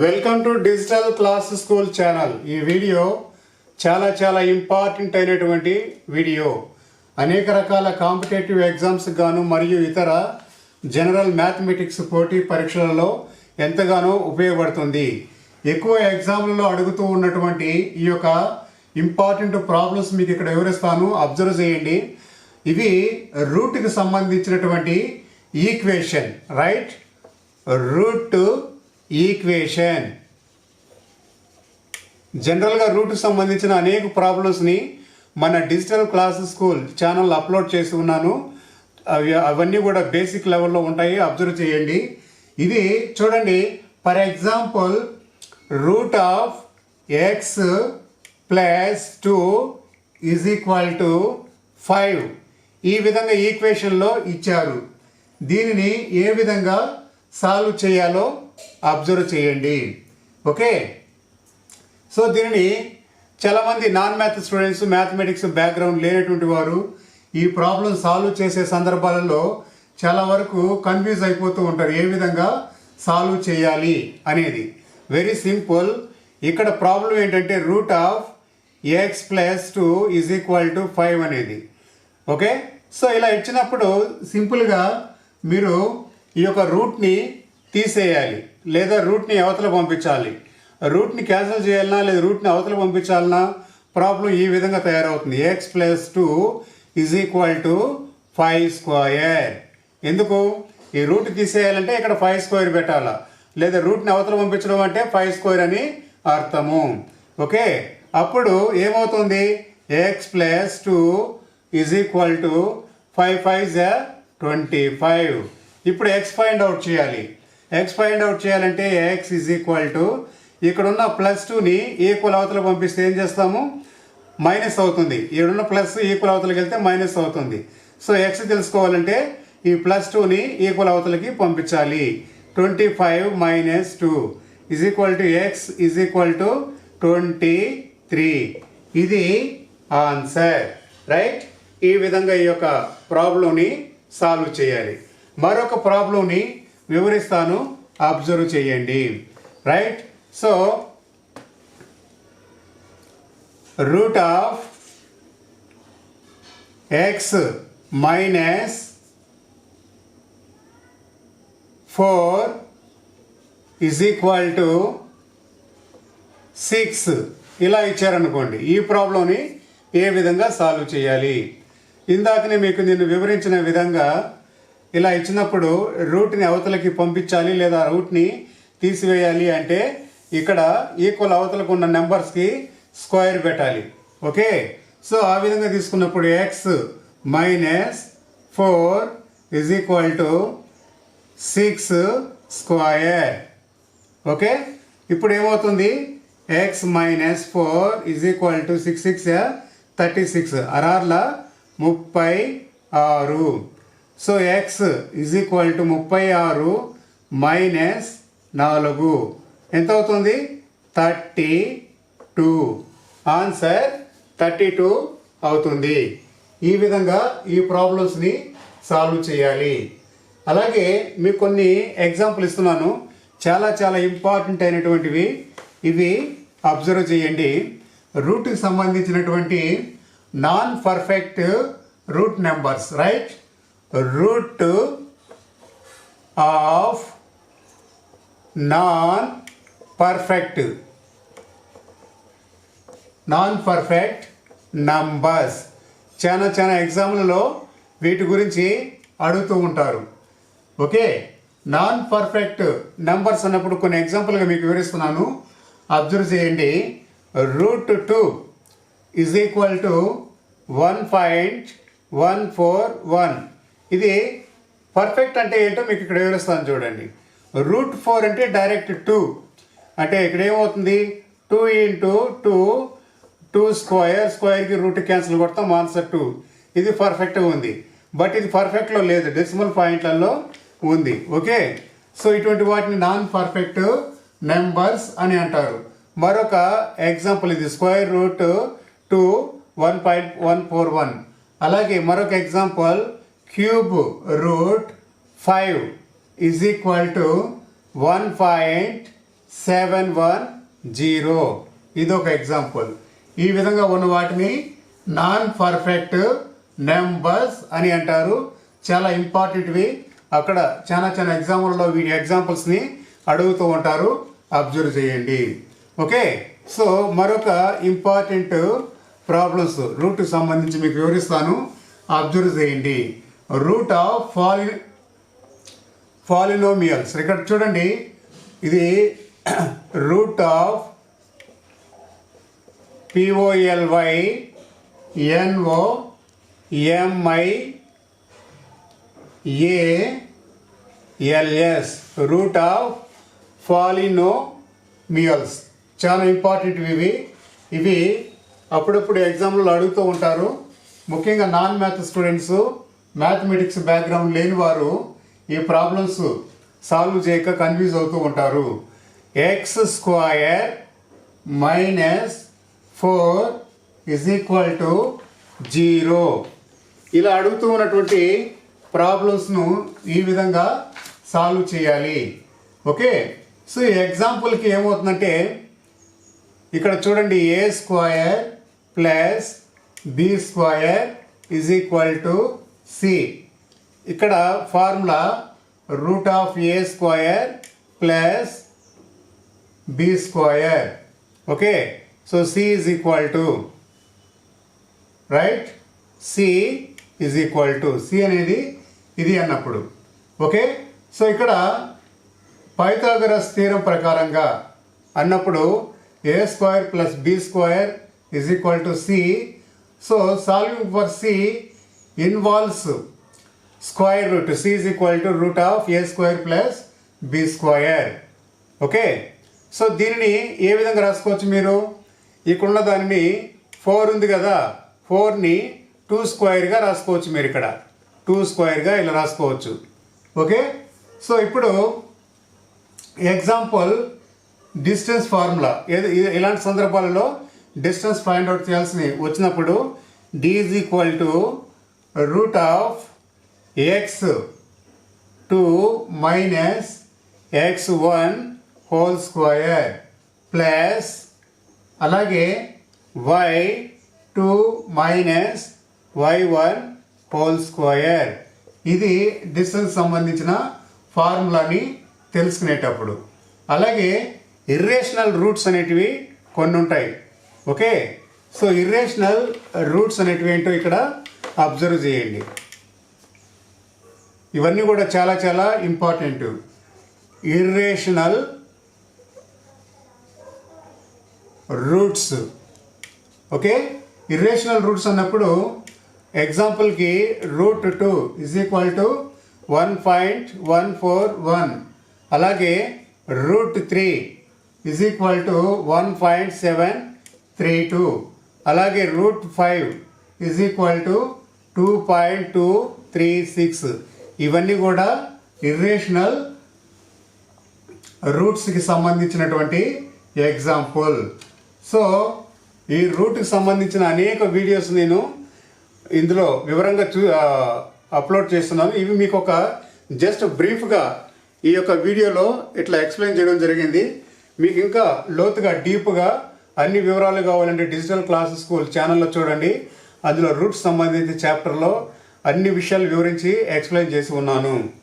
Welcome to digital class school channel ఈ video చాలా చాలా ఇంపార్టెంట్ అయినటువంటి వీడియో అనేక రకాల కాంపిటేటివ్ ఎగ్జామ్స్ గాను మరియు ఇతర జనరల్ మ్యాథమెటిక్స్ పోటీ పరీక్షలలో ఎంతగానో ఉపయోగపడుతుంది. ఎక్కువ ఎగ్జామ్లలో అడుగుతూ ఉన్నటువంటి ఈ యొక్క ఇంపార్టెంట్ ప్రాబ్లమ్స్ మీకు ఇక్కడ వివరిస్తాను. అబ్జర్వ్ చేయండి. ఇవి రూట్కి సంబంధించినటువంటి ఈక్వేషన్ రైట్ రూట్ ఈక్వేషన్. జనరల్గా రూట్కి సంబంధించిన అనేక ప్రాబ్లమ్స్ని మన digital class school channel upload చేసి ఉన్నాను. అవి అవన్నీ కూడా బేసిక్ లెవెల్లో ఉంటాయి. అబ్జర్వ్ చేయండి. ఇది చూడండి. For example root of X plus two is equal to five. ఈ విధంగా ఈక్వేషన్లో ఇచ్చారు. దీనిని ఏ విధంగా సాల్వ్ చేయాలో అబ్జర్వ్ చేయండి. ఓకే? సో దీనిని చాలామంది non math students mathematics background లేనటువంటి వారు ఈ ప్రాబ్లం సాల్వ్ చేసే సందర్భాలలో చాలా వరకు కన్ఫ్యూజ్ అయిపోతూ ఉంటారు. ఏ విధంగా సాల్వ్ చేయాలి అనేది? వెరీ సింపుల్ ఇక్కడ ప్రాబ్లం ఏంటంటే root of X plus two is equal to five అనేది. ఓకే? సో ఇలా ఇచ్చినప్పుడు సింపుల్గా మీరు ఈ యొక్క రూట్ని తీసేయాలి లేదా రూట్ని అవతల పంపించాలి. రూట్ని క్యాన్సిల్ చేయాలన్నా లేదా రూట్ని అవతల పంపించాలన్నా ప్రాబ్లం ఈ విధంగా తయారవుతుంది. X plus two is equal to five square ఎందుకు? ఈ రూట్ తీసేయాలంటే ఇక్కడ ఫైవ్ స్క్వేర్ పెట్టాలా. లేదా రూట్ని అవతల పంపించడం అంటే ఫైవ్ స్క్వేర్ అని అర్థము. ఓకే? అప్పుడు ఏమవుతుంది? X plus two is equal to five five జా ట్వంటీ ఫైవ్ ఇప్పుడు ఎక్స్ ఫైండ్ అవుట్ చేయాలి. ఎక్స్ ఫైండ్ అవుట్ చేయాలంటే ఎక్స్ ఈజ్ ఈక్వల్ టు ఇక్కడ ఉన్న ప్లస్ టూని ఈక్వల్ అవతల పంపిస్తే ఏం చేస్తాము? మైనస్ అవుతుంది. ఇక్కడున్న ప్లస్ ఈక్వల్ అవతలకి వెళ్తే మైనస్ అవుతుంది. సో ఎక్స్ తెలుసుకోవాలంటే ఈ ప్లస్ టూని ఈక్వల్ అవతలకి పంపించాలి. Twenty five minus two is equal to X is equal to twenty three ఇది ఆన్సర్ రైట్ ఈ విధంగా ఈ యొక్క ప్రాబ్లంని సాల్వ్ చేయాలి. మరొక ప్రాబ్లంని వివరిస్తాను అబ్జర్వ్ చేయండి. Right so root of X minus four is equal to six ఇలా ఇచ్చారనుకోండి. ఈ ప్రాబ్లంని ఏ విధంగా సాల్వ్ చేయాలి? ఇందాకనే మీకు నేను వివరించిన విధంగా ఇలా ఇచ్చినప్పుడు రూట్ని అవతలకి పంపించాలి లేదా రూట్ని తీసివేయాలి అంటే ఇక్కడ ఈక్వల్ అవతలకు ఉన్న నెంబర్స్కి స్క్వేర్ పెట్టాలి. ఓకే? సో ఆ విధంగా తీసుకున్నప్పుడు X minus four is equal to six square okay? ఇప్పుడు ఏమవుతుంది? X minus four is equal to six six thirty six అరార్ల ముప్పై ఆరు. So X is equal to ముప్పై ఆరు మైనస్ నాలుగు. ఎంత అవుతుంది thirty two answer thirty two అవుతుంది. ఈ విధంగా ఈ ప్రాబ్లమ్స్ని సాల్వ్ చేయాలి. అలాగే మీకు కొన్ని ఎగ్జాంపుల్ ఇస్తున్నాను. చాలా చాలా ఇంపార్టెంట్ అయినటువంటివి. ఇవి అబ్జర్వ్ చేయండి. రూట్కి సంబంధించినటువంటి non perfect root numbers right root of non perfect. Non perfect numbers. చాలా చాలా ఎగ్జామ్లలో వీటి గురించి అడుగుతూ ఉంటారు. ఓకే? నాన్ పర్ఫెక్ట్ నంబర్స్ అన్నప్పుడు కొన్ని ఎగ్జాంపుల్గా మీకు వివరిస్తున్నాను. అబ్జర్వ్ చేయండి. Root two is equal to one point one four one. ఇది పర్ఫెక్ట్ అంటే ఏంటో మీకు ఇక్కడ వివరిస్తాను చూడండి. రూట్ ఫోర్ అంటే డైరెక్ట్ టూ అంటే ఇక్కడ ఏమవుతుంది? Two into two two square స్క్వయర్కి root cancel కొడతాం ఆన్సర్ టూ ఇది పర్ఫెక్ట్గా ఉంది. బట్ ఇది పర్ఫెక్ట్లో లేదు డెసిమల్ పాయింట్లలో ఉంది. ఓకే సో ఇటువంటి వాటిని నాన్ పర్ఫెక్ట్ నెంబర్స్ అని అంటారు. మరొక ఎగ్జాంపుల్ ఇది square root two one point one four one అలాగే మరొక example cube root five is equal to one point seven one zero ఇది ఒక ఎగ్జాంపుల్ ఈ విధంగా ఉన్న వాటిని నాన్ పర్ఫెక్ట్ నెంబర్స్ అని అంటారు. చాలా ఇంపార్టెంట్వి అక్కడ చాలా చాలా ఎగ్జాంపుల్లో వీటి ఎగ్జాంపుల్స్ని అడుగుతూ ఉంటారు. అబ్జర్వ్ చేయండి. ఓకే? సో మరొక ఇంపార్టెంట్ ప్రాబ్లమ్స్ రూట్కి సంబంధించి మీకు వివరిస్తాను. అబ్జర్వ్ చేయండి. Root of poly polynomials. ఇక్కడ చూడండి ఇది root of P O L Y N O M I A L S root of polynomials చాలా ఇంపార్టెంట్ ఇవి ఇవి. అప్పుడప్పుడు ఎగ్జామ్లో అడుగుతూ ఉంటారు. ముఖ్యంగా non math students mathematics background లేని వారు ఈ ప్రాబ్లమ్స్ సాల్వ్ చేయక కన్ఫ్యూజ్ అవుతూ ఉంటారు. X square minus four is equal to zero ఇలా అడుగుతూ ఉన్నటువంటి ప్రాబ్లమ్స్ను ఈ విధంగా సాల్వ్ చేయాలి. ఓకే సో ఈ ఎగ్జాంపుల్కి ఏమవుతుందంటే ఇక్కడ చూడండి A square plus B square is equal to C. ఇక్కడ formula root of A square plus B square. Okay? So C is equal to right? C is equal to C అనేది ఇది అన్నప్పుడు. Okay? So ఇక్కడ Pythagoras theorem ప్రకారంగా అన్నప్పుడు A square plus B square is equal to C. So solving for C involves square root C is equal to root of A square plus B square okay so దీనిని ఏ విధంగా రాసుకోవచ్చు మీరు? ఇక్కడున్న దానిని four ఉంది కదా. ఫోర్ని టూ స్క్వైర్గా రాసుకోవచ్చు మీరు ఇక్కడ. టూ స్క్వైర్గా ఇలా రాసుకోవచ్చు. ఓకే సో ఇప్పుడు ఎగ్జాంపుల్ డిస్టెన్స్ ఫార్ములా ఏది ఇలాంటి సందర్భాలలో డిస్టెన్స్ ఫైండ్ అవుట్ చేయాల్సి వచ్చినప్పుడు D is equal to root of X two minus X one whole square plus అలాగే Y two minus Y one whole square ఇది డిస్టెన్స్ సంబంధించిన ఫార్ములాని తెలుసుకునేటప్పుడు. అలాగే ఇర్రేషనల్ రూట్స్ అనేటివి కొన్ని ఉంటాయి ఓకే? సో ఇర్రేషనల్ రూట్స్ అనేటివి ఏంటో ఇక్కడ అబ్జర్వ్ చేయండి. ఇవన్నీ కూడా చాలా చాలా important irrational roots okay irrational roots అన్నప్పుడు ఎగ్జాంపుల్కి root two is equal to one point one four one అలాగే root three is equal to one point seven three two అలాగే root five is equal to two point two three six ఇవన్నీ కూడా irrational రూట్స్కి సంబంధించినటువంటి example so ఈ రూట్కి సంబంధించిన అనేక videos నేను ఇందులో వివరంగా చూ అప్లోడ్ చేస్తున్నాను. ఇవి మీకు ఒక జస్ట్ బ్రీఫ్గా ఈ యొక్క వీడియోలో ఇట్లా ఎక్స్ప్లెయిన్ చేయడం జరిగింది. మీకు ఇంకా లోతుగా డీప్గా అన్ని వివరాలు కావాలంటే డిజిటల్ క్లాసెస్ స్కూల్ ఛానల్లో చూడండి. అందులో రూట్స్ సంబంధించిన చాప్టర్లో అన్ని విషయాలు వివరించి ఎక్స్ప్లెయిన్ చేసి ఉన్నాను.